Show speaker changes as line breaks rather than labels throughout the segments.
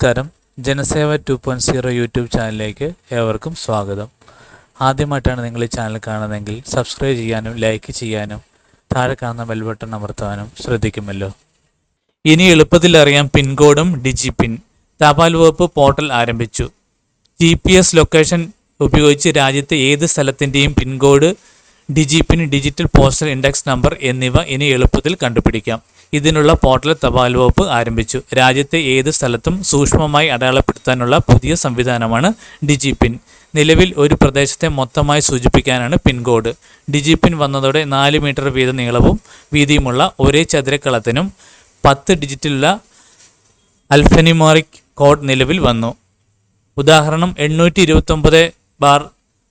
നമസ്കാരം Janaseva two point zero YouTube ചാനലിലേക്ക് ഏവർക്കും സ്വാഗതം ആദ്യമായിട്ടാണ് നിങ്ങൾ ഈ ചാനൽ കാണുന്നതെങ്കിൽ സബ്സ്ക്രൈബ് ചെയ്യാനും ലൈക്ക് ചെയ്യാനും താഴെ കാണുന്ന ബെൽ ബട്ടൺ അമർത്താനും ശ്രദ്ധിക്കുമല്ലോ ഇനി എളുപ്പത്തിൽ അറിയാം പിൻകോഡും ഡിജി പിൻ തപാൽ വകുപ്പ് പോർട്ടൽ ആരംഭിച്ചു ജി പി എസ് ലൊക്കേഷൻ ഉപയോഗിച്ച് രാജ്യത്തെ ഏത് സ്ഥലത്തിൻ്റെയും pincode digi pin digital postal index number എന്നിവ ഇനി എളുപ്പത്തിൽ കണ്ടുപിടിക്കാം ഇതിനുള്ള പോർട്ടൽ തപാൽ വകുപ്പ് ആരംഭിച്ചു രാജ്യത്തെ ഏത് സ്ഥലത്തും സൂക്ഷ്മമായി അടയാളപ്പെടുത്താനുള്ള പുതിയ സംവിധാനമാണ് ഡിജിപിൻ നിലവിൽ ഒരു പ്രദേശത്തെ മൊത്തമായി സൂചിപ്പിക്കാനാണ് പിൻകോഡ് ഡിജിപിൻ വന്നതോടെ നാല് മീറ്റർ വീത നീളവും വീതിയുമുള്ള ഒരേ ചതുരക്കളത്തിനും പത്ത് ഡിജിറ്റിലുള്ള അൽഫനിമോറിക് കോഡ് നിലവിൽ വന്നു ഉദാഹരണം എണ്ണൂറ്റി ഇരുപത്തൊമ്പത് bar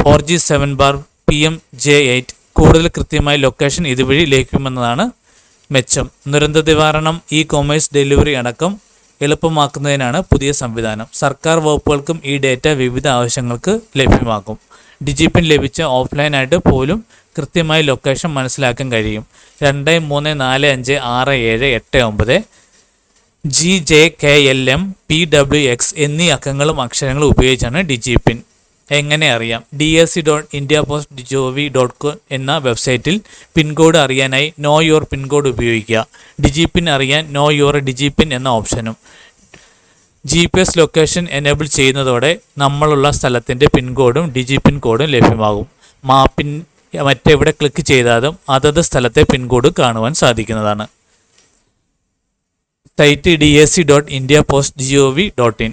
four G seven bar P M J eight കൂടുതൽ കൃത്യമായ ലൊക്കേഷൻ ഇതുവഴി ലഭിക്കുമെന്നതാണ് മെച്ചം ദുരന്ത നിവാരണം ഇ കൊമേഴ്സ് ഡെലിവറി അടക്കം എളുപ്പമാക്കുന്നതിനാണ് പുതിയ സംവിധാനം സർക്കാർ വകുപ്പുകൾക്കും ഈ ഡേറ്റ വിവിധ ആവശ്യങ്ങൾക്ക് ലഭ്യമാക്കും ഡിജിപിൻ ലഭിച്ച ഓഫ്ലൈനായിട്ട് പോലും കൃത്യമായി ലൊക്കേഷൻ മനസ്സിലാക്കാൻ കഴിയും രണ്ട് മൂന്ന് നാല് അഞ്ച് ആറ് ഏഴ് എട്ട് ഒമ്പത് G J K L M P W X എന്നീ അക്കങ്ങളും അക്ഷരങ്ങളും ഉപയോഗിച്ചാണ് ഡിജിപിൻ എങ്ങനെ അറിയാം D S C dot India post gov dot com എന്ന വെബ്സൈറ്റിൽ പിൻകോഡ് അറിയാനായി നോ യുവർ പിൻകോഡ് ഉപയോഗിക്കുക ഡിജിപിൻ അറിയാൻ നോ യുവർ ഡിജിപിൻ എന്ന ഓപ്ഷനും G P S location enable ചെയ്യുന്നതോടെ നമ്മളുള്ള സ്ഥലത്തിൻ്റെ പിൻകോഡും ഡിജി പിൻ കോഡും ലഭ്യമാകും മാപ്പിൻ മറ്റെവിടെ ക്ലിക്ക് ചെയ്താലും അതത് സ്ഥലത്തെ പിൻകോഡ് കാണുവാൻ സാധിക്കുന്നതാണ് site D S C dot India post G O V dot in